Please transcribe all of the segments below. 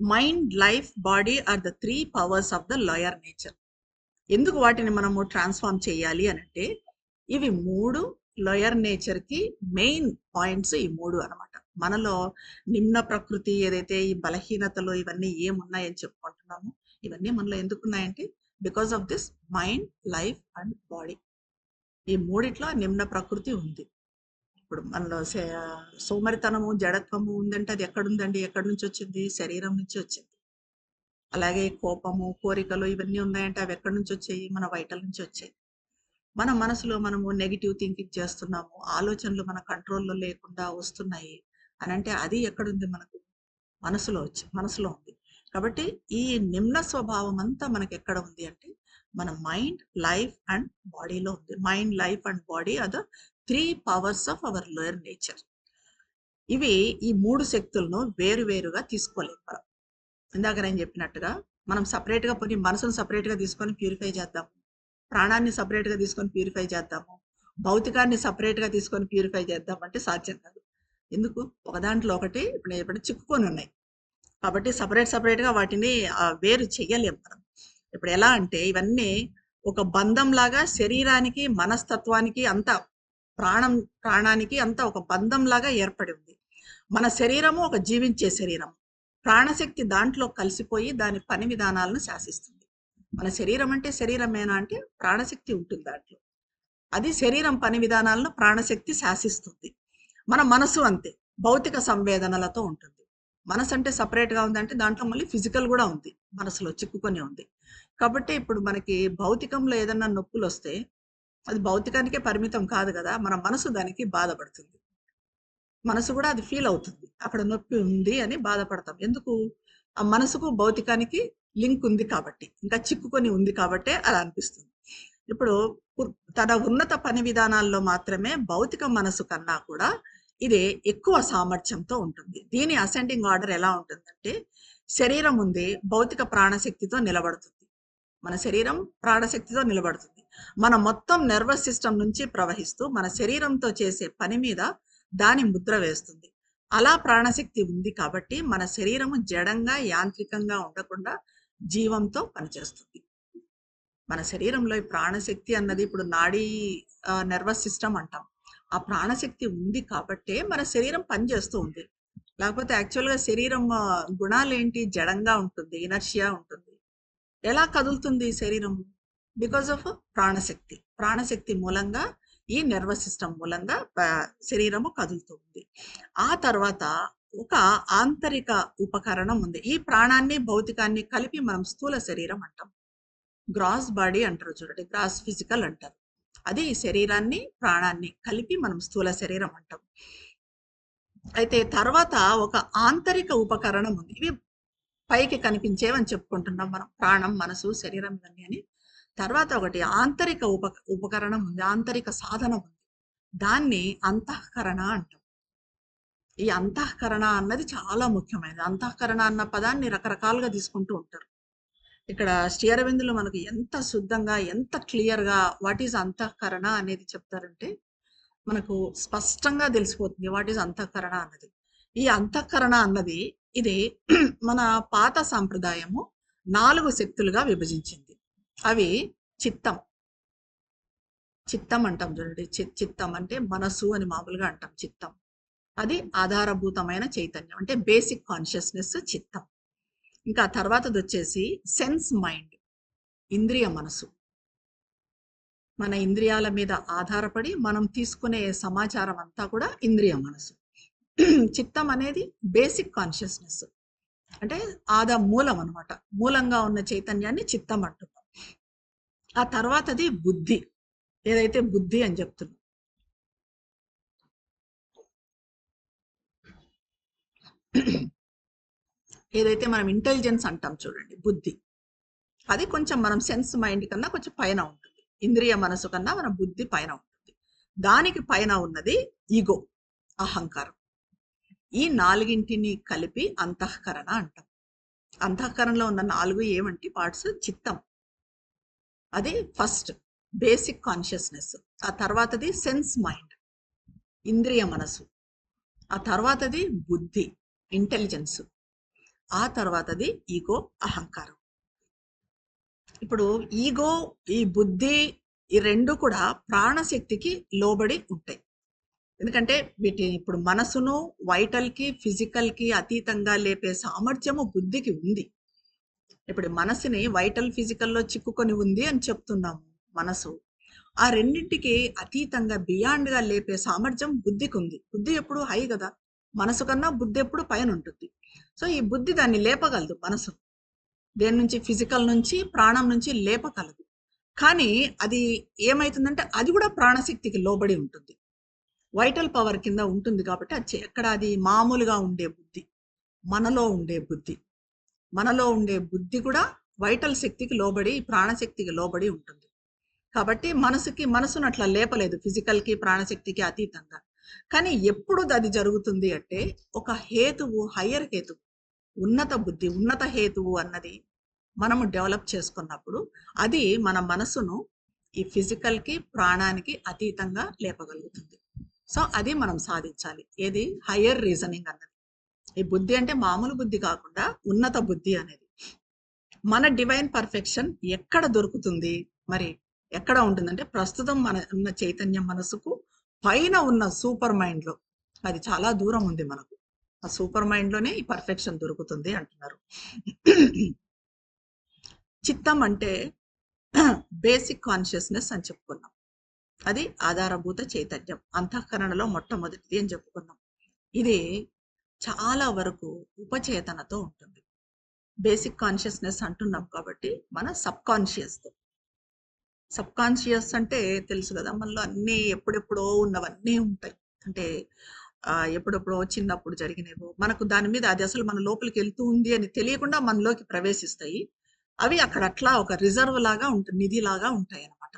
Mind life body are the three powers of the lower nature ఎందుకు వాటిని మనము transform చేయాలి అని అంటే ఇవి మూడు లోయర్ నేచర్కి మెయిన్ పాయింట్స్ ఈ మూడు అన్నమాట. మనలో నిమ్న ప్రకృతి ఏదైతే ఈ బలహీనతలు ఇవన్నీ ఏమున్నాయని చెప్పుకుంటున్నాము ఇవన్నీ మనలో ఎందుకున్నాయంటే because of this mind life and body ఈ మూడిట్లో నిమ్న ప్రకృతి ఉంది. ఇప్పుడు మనలో సోమరితనము జడత్వము ఉందంటే అది ఎక్కడుందండి? ఎక్కడి నుంచి వచ్చింది? శరీరం నుంచి వచ్చింది. అలాగే కోపము కోరికలు ఇవన్నీ ఉన్నాయంటే అవి ఎక్కడి నుంచి వచ్చాయి? మన వైటల్ నుంచి వచ్చాయి. మన మనసులో మనము నెగిటివ్ థింకింగ్ చేస్తున్నాము. ఆలోచనలు మన కంట్రోల్లో లేకుండా వస్తున్నాయి అని అంటే అది ఎక్కడుంది మనకు? మనసులో వచ్చి మనసులో ఉంది. కాబట్టి ఈ నిమ్న స్వభావం అంతా మనకి ఎక్కడ ఉంది అంటే మన మైండ్ లైఫ్ అండ్ బాడీలో ఉంది. Mind life and body are three powers of our lower nature ఇవి ఈ మూడు శక్తులను వేరు వేరుగా తీసుకోలేము మనం. ఇందాక నేను చెప్పినట్టుగా మనం సపరేట్గా గా పోనీ మనసును సపరేట్గా గా తీసుకొని ప్యూరిఫై చేద్దాము. ప్రాణాన్ని సపరేట్గా గా తీసుకొని ప్యూరిఫై చేద్దాము. భౌతికాన్ని సపరేట్గా గా తీసుకొని ప్యూరిఫై చేద్దాం అంటే సాధ్యం కాదు. ఎందుకు? ఒక దాంట్లో ఒకటి ఇప్పుడు ఇప్పుడు చిక్కుకొని ఉన్నాయి. కాబట్టి సపరేట్ సపరేట్గా వాటిని వేరు చెయ్యలేం మనం. ఇప్పుడు ఎలా అంటే ఇవన్నీ ఒక బంధం లాగా శరీరానికి మనస్తత్వానికి అంత ప్రాణం ప్రాణానికి అంతా ఒక బంధం లాగా ఏర్పడి ఉంది. మన శరీరము ఒక జీవించే శరీరం ప్రాణశక్తి దాంట్లో కలిసిపోయి దాని పని విధానాలను శాసిస్తుంది. మన శరీరం అంటే శరీరమేనా అంటే ప్రాణశక్తి ఉంటుంది దాంట్లో. అది శరీరం పని విధానాలను ప్రాణశక్తి శాసిస్తుంది. మన మనసు అంతే. భౌతిక సంవేదనలతో ఉంటుంది. మనసు అంటే సపరేట్గా గా ఉందంటే దాంట్లో మళ్ళీ ఫిజికల్ కూడా ఉంది. మనసులో చిక్కుకొని ఉంది. కాబట్టి ఇప్పుడు మనకి భౌతికంలో ఏదన్నా నొప్పులు వస్తే అది భౌతికానికే పరిమితం కాదు కదా మన మనసు దానికి బాధపడుతుంది. మనసు కూడా అది ఫీల్ అవుతుంది. అక్కడ నొప్పి ఉంది అని బాధపడతాం. ఎందుకు? ఆ మనసుకు భౌతికానికి లింక్ ఉంది కాబట్టి ఇంకా చిక్కుకొని ఉంది కాబట్టే అలా అనిపిస్తుంది. ఇప్పుడు తన ఉన్నత పని విధానాల్లో మాత్రమే భౌతిక మనసు కన్నా కూడా ఇది ఎక్కువ సామర్థ్యంతో ఉంటుంది. దీని అసెండింగ్ ఆర్డర్ ఎలా ఉంటుందంటే శరీరం ఉంది భౌతిక ప్రాణశక్తితో నిలబడుతుంది. మన శరీరం ప్రాణశక్తితో నిలబడుతుంది. మన మొత్తం నర్వస్ సిస్టమ్ నుంచి ప్రవహిస్తూ మన శరీరంతో చేసే పని మీద దాని ముద్ర వేస్తుంది. అలా ప్రాణశక్తి ఉంది కాబట్టి మన శరీరము జడంగా యాంత్రికంగా ఉండకుండా జీవంతో పనిచేస్తుంది. మన శరీరంలో ఈ ప్రాణశక్తి అన్నది ఇప్పుడు నాడీ నర్వస్ సిస్టమ్ అంటాం. ఆ ప్రాణశక్తి ఉంది కాబట్టే మన శరీరం పనిచేస్తూ ఉంది. లేకపోతే యాక్చువల్గా శరీరం గుణాలు ఏంటి జడంగా ఉంటుంది ఇనర్షియా ఉంటుంది. ఎలా కదులుతుంది శరీరం బికాస్ ఆఫ్ ప్రాణశక్తి. ప్రాణశక్తి మూలంగా ఈ నర్వస్ సిస్టమ్ మూలంగా శరీరము కదులుతుంది ఆ తర్వాత ఒక ఆంతరిక ఉపకరణం ఉంది. ఈ ప్రాణాన్ని భౌతికాన్ని కలిపి మనం స్థూల శరీరం అంటాం. గ్రాస్ బాడీ అంటారు చూడండి. గ్రాస్ ఫిజికల్ అంటారు. అది శరీరాన్ని ప్రాణాన్ని కలిపి మనం స్థూల శరీరం అంటాం. అయితే తర్వాత ఒక ఆంతరిక ఉపకరణం ఉంది. ఇవి పైకి కనిపించేవని చెప్పుకుంటున్నాం మనం. ప్రాణం మనసు శరీరం ఇవన్నీ అని. తర్వాత ఒకటి ఆంతరిక ఉప ఉపకరణం ఉంది ఆంతరిక సాధనం ఉంది. దాన్ని అంతఃకరణ అంటాం. ఈ అంతఃకరణ అన్నది చాలా ముఖ్యమైనది. అంతఃకరణ అన్న పదాన్ని రకరకాలుగా తీసుకుంటూ ఉంటారు. ఇక్కడ శ్రీఅరవిందులు మనకు ఎంత శుద్ధంగా ఎంత క్లియర్గా వాట్ ఈజ్ అంతఃకరణ అనేది చెప్తారంటే మనకు స్పష్టంగా తెలిసిపోతుంది వాట్ ఈజ్ అంతఃకరణ అన్నది. ఈ అంతఃకరణ అన్నది ఇది మన పాత సాంప్రదాయము నాలుగు శక్తులుగా విభజించింది. అవి చిత్తం. చిత్తం అంటాం చూడండి. చిత్తం అంటే మనసు అని మామూలుగా అంటాం చిత్తం. అది ఆధారభూతమైన చైతన్యం. అంటే బేసిక్ కాన్షియస్నెస్ చిత్తం. ఇంకా తర్వాతది వచ్చేసి సెన్స్ మైండ్ ఇంద్రియ మనసు మన ఇంద్రియాల మీద ఆధారపడి మనం తీసుకునే సమాచారం అంతా కూడా ఇంద్రియ మనసు చిత్తం అనేది బేసిక్ కాన్షియస్నెస్. అంటే ఆదా మూలం అన్నమాట. మూలంగా ఉన్న చైతన్యాన్ని చిత్తం అంటున్నాం. ఆ తర్వాతది బుద్ధి. ఏదైతే బుద్ధి అని చెప్తున్నాం. ఏదైతే మనం ఇంటెలిజెన్స్ అంటాం చూడండి బుద్ధి. అది కొంచెం మనం సెన్స్ మైండ్ కన్నా కొంచెం పైన ఉంటుంది. ఇంద్రియ మనసు కన్నా మన బుద్ధి పైన ఉంటుంది. దానికి పైన ఉన్నది ఈగో అహంకారం. ఈ నాలుగింటిని కలిపి అంతఃకరణ అంటాం. అంతఃకరణలో ఉన్న నాలుగు ఏమంటే పార్ట్స్ చిత్తం. అది ఫస్ట్ బేసిక్ కాన్షియస్నెస్ ఆ తర్వాతది సెన్స్ మైండ్ ఇంద్రియ మనసు ఆ తర్వాతది బుద్ధి ఇంటెలిజెన్స్ ఆ తర్వాతది ఈగో అహంకారం. ఇప్పుడు ఈగో ఈ బుద్ధి ఈ రెండు కూడా ప్రాణశక్తికి లోబడి ఉంటాయి. ఎందుకంటే వీటి ఇప్పుడు మనసును వైటల్కి ఫిజికల్కి అతీతంగా లేపే సామర్థ్యము బుద్ధికి ఉంది. ఇప్పుడు మనసుని వైటల్ ఫిజికల్లో చిక్కుకొని ఉంది అని చెప్తున్నాము మనసు. ఆ రెండింటికి అతీతంగా బియాండ్గా లేపే సామర్థ్యం బుద్ధికి ఉంది బుద్ధి ఎప్పుడు హై కదా. మనసు కన్నా బుద్ధి ఎప్పుడు పైన ఉంటుంది. సో ఈ బుద్ధి దాన్ని లేపగలదు మనసు. దేని నుంచి? ఫిజికల్ నుంచి ప్రాణం నుంచి లేపగలదు కానీ అది ఏమవుతుందంటే అది కూడా ప్రాణశక్తికి లోబడి ఉంటుంది. వైటల్ పవర్ కింద ఉంటుంది కాబట్టి అది ఎక్కడ అది మామూలుగా ఉండే బుద్ధి. మనలో ఉండే బుద్ధి. మనలో ఉండే బుద్ధి కూడా వైటల్ శక్తికి లోబడి ప్రాణశక్తికి లోబడి ఉంటుంది. కాబట్టి మనసుకి మనసును అట్లా లేపలేదు ఫిజికల్కి ప్రాణశక్తికి అతీతంగా. కానీ ఎప్పుడు అది జరుగుతుంది అంటే ఒక హేతువు హయ్యర్ హేతువు ఉన్నత బుద్ధి ఉన్నత హేతువు అన్నది మనము డెవలప్ చేసుకున్నప్పుడు అది మన మనసును ఈ ఫిజికల్కి ప్రాణానికి అతీతంగా లేపగలుగుతుంది. సో అది మనం సాధించాలి. ఏది? హయ్యర్ రీజనింగ్ అన్నది. ఈ బుద్ధి అంటే మామూలు బుద్ధి కాకుండా ఉన్నత బుద్ధి అనేది. మన డివైన్ పర్ఫెక్షన్ ఎక్కడ దొరుకుతుంది? మరి ఎక్కడ ఉంటుందంటే ప్రస్తుతం మన ఉన్న చైతన్యం మనసుకు పైన ఉన్న సూపర్ మైండ్లో అది చాలా దూరం ఉంది మనకు. ఆ సూపర్ మైండ్లోనే ఈ పర్ఫెక్షన్ దొరుకుతుంది అంటున్నారు. చిత్తం అంటే బేసిక్ కాన్షియస్నెస్ అని చెప్పుకున్నాం. అది ఆధారభూత చైతన్యం అంతఃకరణలో మొట్టమొదటిది అని చెప్పుకున్నాం. ఇది చాలా వరకు ఉపచేతనతో ఉంటుంది. బేసిక్ కాన్షియస్నెస్ అంటున్నాం కాబట్టి మన సబ్ కాన్షియస్తో సబ్ కాన్షియస్ అంటే తెలుసు కదా మనలో అన్నీ ఎప్పుడెప్పుడో ఉన్నవన్నీ ఉంటాయి. అంటే ఎప్పుడెప్పుడో చిన్నప్పుడు జరిగినవో మనకు దాని మీద అది అసలు మన లోపలికి వెళ్తూ ఉంది అని తెలియకుండా మనలోకి ప్రవేశిస్తాయి. అవి అక్కడ అట్లా ఒక రిజర్వ్ లాగా ఉంటుంది నిధి లాగా ఉంటాయి అన్నమాట.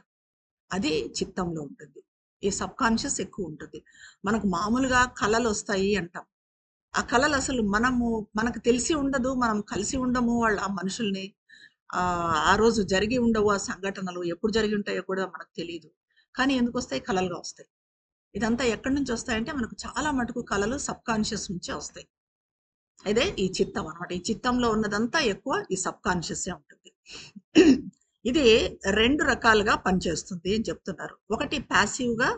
అది చిత్తంలో ఉంటుంది. ఈ సబ్ కాన్షియస్ ఎక్కువ ఉంటుంది. మనకు మామూలుగా కళలు వస్తాయి అంటాం. ఆ కళలు అసలు మనము మనకు తెలిసి ఉండదు మనం కలిసి ఉండము వాళ్ళ ఆ మనుషుల్ని ఆ ఆ రోజు జరిగి ఉండవు ఆ సంఘటనలు ఎప్పుడు జరిగి ఉంటాయో కూడా మనకు తెలియదు కానీ ఎందుకు వస్తాయి? కళలుగా వస్తాయి. ఇదంతా ఎక్కడి నుంచి వస్తాయంటే మనకు చాలా మటుకు కళలు సబ్ కాన్షియస్ నుంచే వస్తాయి. అదే ఈ చిత్తం అన్నమాట. ఈ చిత్తంలో ఉన్నదంతా ఎక్కువ ఈ సబ్ కాన్షియస్ ఉంటుంది. ఇది రెండు రకాలుగా పనిచేస్తుంది అని చెప్తున్నారు. ఒకటి ప్యాసివ్గా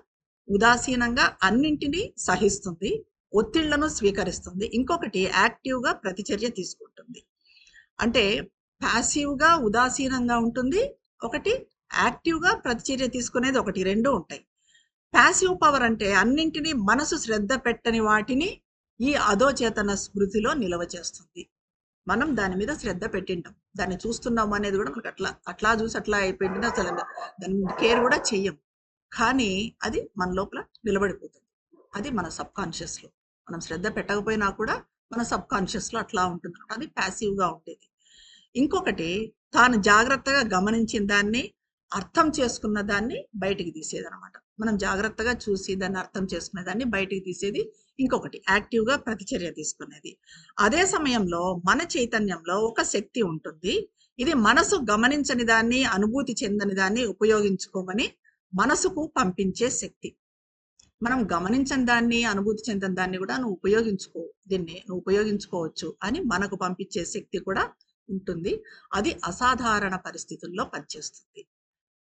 ఉదాసీనంగా అన్నింటినీ సహిస్తుంది. ఒత్తిళ్ళను స్వీకరిస్తుంది. ఇంకొకటి యాక్టివ్గా ప్రతిచర్య తీసుకుంటుంది. అంటే ప్యాసివ్గా ఉదాసీనంగా ఉంటుంది. ఒకటి యాక్టివ్గా ప్రతిచర్య తీసుకునేది ఒకటి రెండు ఉంటాయి. ప్యాసివ్ పవర్ అంటే అన్నింటినీ మనసు శ్రద్ధ పెట్టని వాటిని ఈ అధోచేతన స్మృతిలో నిలవ చేస్తుంది. మనం దాని మీద శ్రద్ధ పెట్టింటాం. దాన్ని చూస్తున్నాం అనేది కూడా మనకు అట్లా అట్లా చూసి అట్లా అయిపోయింది అసలు దాని కేర్ కూడా చెయ్యం. కానీ అది మన లోపల నిలబడిపోతుంది. అది మన సబ్కాన్షియస్లో. మనం శ్రద్ధ పెట్టకపోయినా కూడా మన సబ్ కాన్షియస్లో అట్లా ఉంటుంది. అది ప్యాసివ్గా ఉండేది. ఇంకొకటి తాను జాగ్రత్తగా గమనించిన దాన్ని అర్థం చేసుకున్న దాన్ని బయటికి తీసేది అనమాట మనం జాగ్రత్తగా చూసి దాన్ని అర్థం చేసుకునే దాన్ని బయటికి తీసేది. ఇంకొకటి యాక్టివ్గా ప్రతిచర్య తీసుకునేది. అదే సమయంలో మన చైతన్యంలో ఒక శక్తి ఉంటుంది. ఇది మనసు గమనించని దాన్ని అనుభూతి చెందని దాన్ని ఉపయోగించుకోమని మనసుకు పంపించే శక్తి. మనం గమనించని దాన్ని అనుభూతి చెందిన దాన్ని కూడా నువ్వు ఉపయోగించుకో దీన్ని నువ్వు ఉపయోగించుకోవచ్చు అని మనకు పంపించే శక్తి కూడా ఉంటుంది. అది అసాధారణ పరిస్థితుల్లో పనిచేస్తుంది.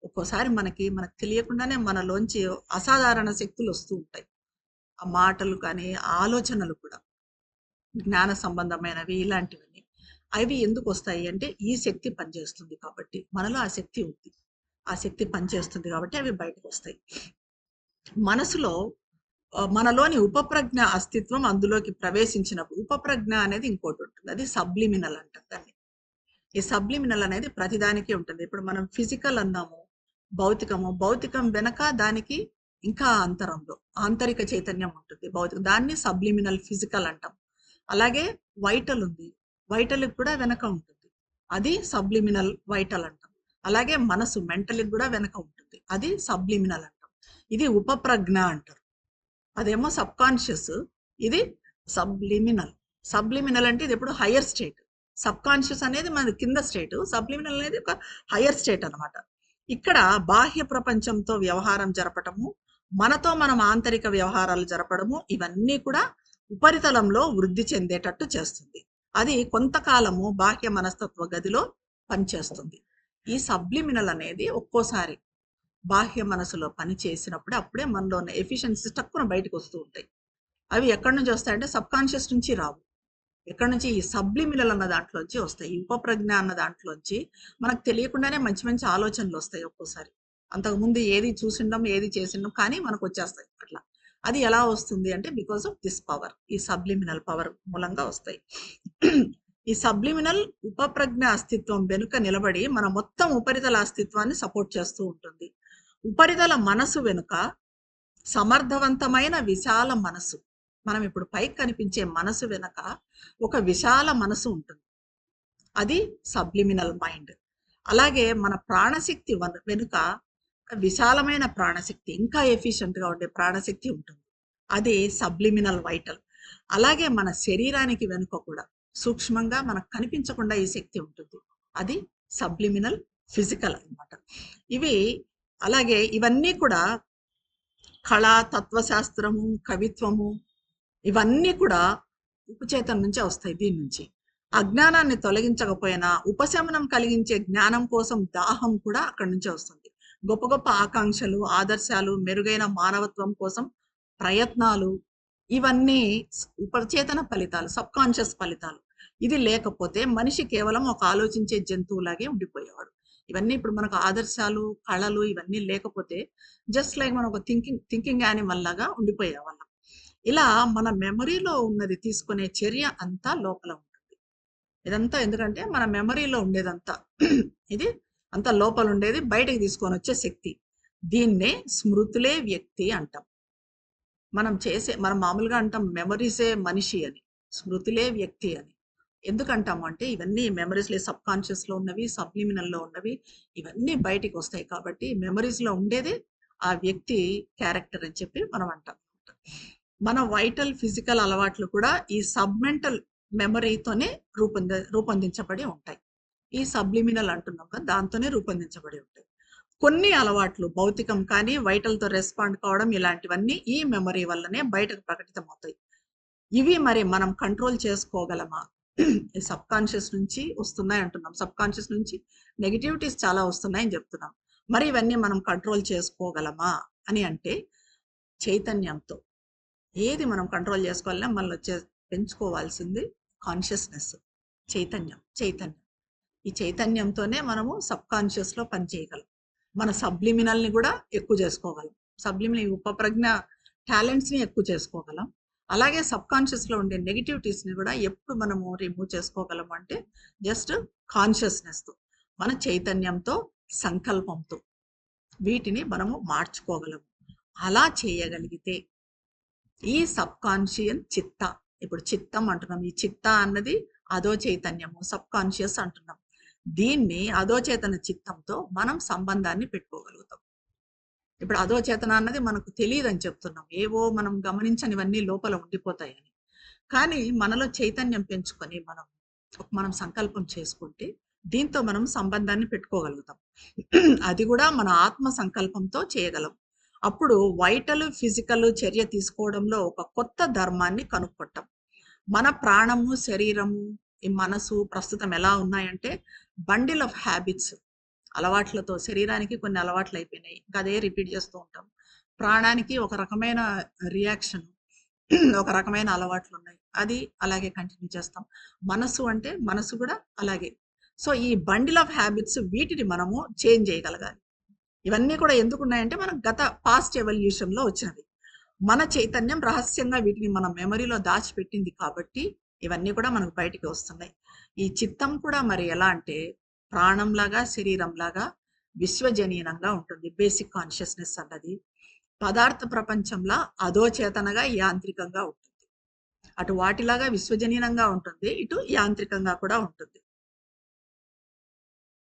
ఒక్కోసారి మనకి మనకు తెలియకుండానే మనలోంచి అసాధారణ శక్తులు వస్తూ ఉంటాయి. ఆ మాటలు కానీ ఆలోచనలు కూడా. జ్ఞాన సంబంధమైనవి ఇలాంటివన్నీ. అవి ఎందుకు వస్తాయి అంటే ఈ శక్తి పనిచేస్తుంది కాబట్టి. మనలో ఆ శక్తి ఉంది. ఆ శక్తి పనిచేస్తుంది కాబట్టి అవి బయటకు వస్తాయి. మనసులో మనలోని ఉపప్రజ్ఞ అస్తిత్వం అందులోకి ప్రవేశించినప్పుడు ఉపప్రజ్ఞ అనేది ఇంకోటి ఉంటుంది అది సబ్లిమినల్ అంటారు దాన్ని. ఈ సబ్లిమినల్ అనేది ప్రతిదానికి ఉంటుంది. ఇప్పుడు మనం ఫిజికల్ అన్నాము భౌతికము. భౌతికం వెనక దానికి ఇంకా అంతరంలో ఆంతరిక చైతన్యం ఉంటుంది భౌతిక. దాన్ని సబ్లిమినల్ ఫిజికల్ అంటాం. అలాగే వైటల్ ఉంది. వైటల్ కూడా వెనక ఉంటుంది. అది సబ్లిమినల్ వైటల్ అంటాం. అలాగే మనసు మెంటల్ కూడా వెనక ఉంటుంది. అది సబ్లిమినల్ అంటాం. ఇది ఉపప్రజ్ఞ అంటారు. అదేమో సబ్ కాన్షియస్ ఇది సబ్లిమినల్. సబ్లిమినల్ అంటే ఇది ఎప్పుడు హయ్యర్ స్టేట్. సబ్ కాన్షియస్ అనేది మన కింద స్టేట్. సబ్లిమినల్ అనేది ఒక హయ్యర్ స్టేట్ అన్నమాట. ఇక్కడ బాహ్య ప్రపంచంతో వ్యవహారం జరపటము మనతో మనం ఆంతరిక వ్యవహారాలు జరపడము ఇవన్నీ కూడా ఉపరితలంలో వృద్ధి చెందేటట్టు చేస్తుంది. అది కొంతకాలము బాహ్య మనస్తత్వ గదిలో పనిచేస్తుంది. ఈ సబ్లిమినల్ అనేది ఒక్కోసారి బాహ్య మనసులో పని చేసినప్పుడు అప్పుడే మనలో ఉన్న ఎఫిషియన్సీ తక్కువ బయటకు వస్తూ ఉంటాయి. అవి ఎక్కడి నుంచి వస్తాయంటే సబ్ కాన్షియస్ నుంచి రావు. ఎక్కడి నుంచి ఈ సబ్లిమినల్ అన్న దాంట్లోంచి వస్తాయి. ఈ ఉపప్రజ్ఞ అన్న దాంట్లోంచి మనకు తెలియకుండానే మంచి మంచి ఆలోచనలు వస్తాయి ఒక్కోసారి. అంతకుముందు ఏది చూసిండం ఏది చేసిండం కానీ మనకు వచ్చేస్తాయి అట్లా. అది ఎలా వస్తుంది అంటే బికాస్ ఆఫ్ దిస్ పవర్ ఈ సబ్లిమినల్ పవర్ మూలంగా వస్తాయి. ఈ సబ్లిమినల్ ఉపప్రజ్ఞ అస్తిత్వం వెనుక నిలబడి మన మొత్తం ఉపరితల అస్తిత్వాన్ని సపోర్ట్ చేస్తూ ఉంటుంది. ఉపరితల మనసు వెనుక సమర్థవంతమైన విశాల మనసు మనం ఇప్పుడు పైకి కనిపించే మనసు వెనుక ఒక విశాల మనసు ఉంటుంది. అది సబ్లిమినల్ మైండ్ అలాగే మన ప్రాణశక్తి వెనుక విశాలమైన ప్రాణశక్తి ఇంకా ఎఫిషియెంట్గా ఉండే ప్రాణశక్తి ఉంటుంది. అది సబ్లిమినల్ వైటల్ అలాగే మన శరీరానికి వెనుక కూడా సూక్ష్మంగా మనకు కనిపించకుండా ఈ శక్తి ఉంటుంది. అది సబ్లిమినల్ ఫిజికల్ అన్నమాట. ఇవి అలాగే ఇవన్నీ కూడా కళ తత్వశాస్త్రము కవిత్వము ఇవన్నీ కూడా ఉపచేతనం నుంచే వస్తాయి దీని నుంచి. అజ్ఞానాన్ని తొలగించకపోయినా ఉపశమనం కలిగించే జ్ఞానం కోసం దాహం కూడా అక్కడి నుంచే వస్తుంది. గొప్ప గొప్ప ఆకాంక్షలు ఆదర్శాలు మెరుగైన మానవత్వం కోసం ప్రయత్నాలు ఇవన్నీ ఉపచేతన ఫలితాలు సబ్ కాన్షియస్ ఫలితాలు. ఇది లేకపోతే మనిషి కేవలం ఒక ఆలోచించే జంతువులాగే ఉండిపోయేవాడు. ఇవన్నీ ఇప్పుడు మనకు ఆదర్శాలు కళలు ఇవన్నీ లేకపోతే జస్ట్ లైక్ మనం ఒక థింకింగ్ థింకింగ్ యానిమల్ లాగా ఉండిపోయేవాళ్ళం ఇలా మన మెమరీలో ఉన్నది తీసుకునే చర్య అంతా లోపల ఉంటుంది. ఇదంతా ఎందుకంటే మన మెమరీలో ఉండేదంతా ఇది అంతా లోపల ఉండేది బయటకు తీసుకొని వచ్చే శక్తి. దీన్నే స్మృతులే వ్యక్తి అంటాం. మనం చేసే మనం మామూలుగా అంటాం మెమరీసే మనిషి అని స్మృతులే వ్యక్తి అని. ఎందుకంటాము అంటే ఇవన్నీ మెమరీస్లో సబ్ కాన్షియస్లో ఉన్నవి సబ్లిమినల్లో లో ఉన్నవి ఇవన్నీ బయటికి వస్తాయి కాబట్టి మెమరీస్లో ఉండేదే ఆ వ్యక్తి క్యారెక్టర్ అని చెప్పి మనం అంటాం. మన వైటల్ ఫిజికల్ అలవాట్లు కూడా ఈ సబ్మెంటల్ మెమరీతోనే రూపొంద రూపొందించబడి ఉంటాయి. ఈ సబ్లిమినల్ అంటున్నాం కదా దాంతోనే రూపొందించబడి ఉంటాయి. కొన్ని అలవాట్లు భౌతికం కానీ వైటల్తో తో రెస్పాండ్ కావడం ఇలాంటివన్నీ ఈ మెమరీ వల్లనే బయటకు ప్రకటితమవుతాయి. ఇవి మరి మనం కంట్రోల్ చేసుకోగలమా? సబ్ కాన్షియస్ నుంచి వస్తున్నాయి అంటున్నాం. సబ్ కాన్షియస్ నుంచి నెగిటివిటీస్ చాలా వస్తున్నాయని చెప్తున్నాం. మరి ఇవన్నీ మనం కంట్రోల్ చేసుకోగలమా అని అంటే చైతన్యంతో. ఏది మనం కంట్రోల్ చేసుకోవాలన్నా మనలో వచ్చే పెంచుకోవాల్సింది కాన్షియస్నెస్. చైతన్యం చైతన్యం. ఈ చైతన్యంతోనే మనము సబ్ కాన్షియస్లో పనిచేయగలం. మన సబ్లిమినల్ని కూడా ఎక్కువ చేసుకోగలం. సబ్లిమినల్ ఉపప్రజ్ఞ టాలెంట్స్ని ఎక్కువ చేసుకోగలం. అలాగే సబ్ కాన్షియస్లో ఉండే నెగిటివిటీస్ని కూడా ఎప్పుడు మనము రిమూవ్ చేసుకోగలం అంటే జస్ట్ కాన్షియస్నెస్తో మన చైతన్యంతో సంకల్పంతో వీటిని మనము మార్చుకోగలము. అలా చేయగలిగితే ఈ సబ్ కాన్షియన్ చిత్త ఇప్పుడు చిత్తం అంటున్నాం. ఈ చిత్త అన్నది అదో చైతన్యము సబ్ కాన్షియస్ అంటున్నాం. దీన్ని అదో చేతన చిత్తంతో మనం సంబంధాన్ని పెట్టుకోగలుగుతాం. ఇప్పుడు అదో చేతన అన్నది మనకు తెలియదు అని చెప్తున్నాం. ఏవో మనం గమనించనివన్నీ లోపల ఉండిపోతాయని. కానీ మనలో చైతన్యం పెంచుకొని మనం మనం సంకల్పం చేసుకుంటే దీంతో మనం సంబంధాన్ని పెట్టుకోగలుగుతాం. అది కూడా మన ఆత్మ సంకల్పంతో చేయగలం. అప్పుడు వైటల్ ఫిజికల్ చర్య తీసుకోవడంలో ఒక కొత్త ధర్మాన్ని కనుక్కుంటాం. మన ప్రాణము శరీరము ఈ మనసు ప్రస్తుతం ఎలా ఉన్నాయంటే బండిల్ ఆఫ్ హ్యాబిట్స్ అలవాట్లతో శరీరానికి కొన్ని అలవాట్లు అయిపోయినాయి. ఇంకా అదే రిపీట్ చేస్తూ ఉంటాం. ప్రాణానికి ఒక రకమైన రియాక్షన్ ఒక రకమైన అలవాట్లు ఉన్నాయి. అది అలాగే కంటిన్యూ చేస్తాం. మనసు అంటే మనసు కూడా అలాగే. సో ఈ బండిల్ ఆఫ్ హ్యాబిట్స్ వీటిని మనము చేంజ్ చేయగలగాలి. ఇవన్నీ కూడా ఎందుకు ఉన్నాయంటే మనం గత పాస్ట్ ఎవల్యూషన్లో వచ్చినవి. మన చైతన్యం రహస్యంగా వీటిని మన మెమరీలో దాచిపెట్టింది కాబట్టి ఇవన్నీ కూడా మనకు బయటికి వస్తున్నాయి. ఈ చిత్తం కూడా మరి ఎలా అంటే ప్రాణంలాగా శరీరంలాగా విశ్వజనీనంగా ఉంటుంది. బేసిక్ కాన్షియస్నెస్ అన్నది. పదార్థ ప్రపంచంలో అధోచేతనగా యాంత్రికంగా ఉంటుంది. అటు వాటిలాగా విశ్వజనీనంగా ఉంటుంది ఇటు యాంత్రికంగా కూడా ఉంటుంది.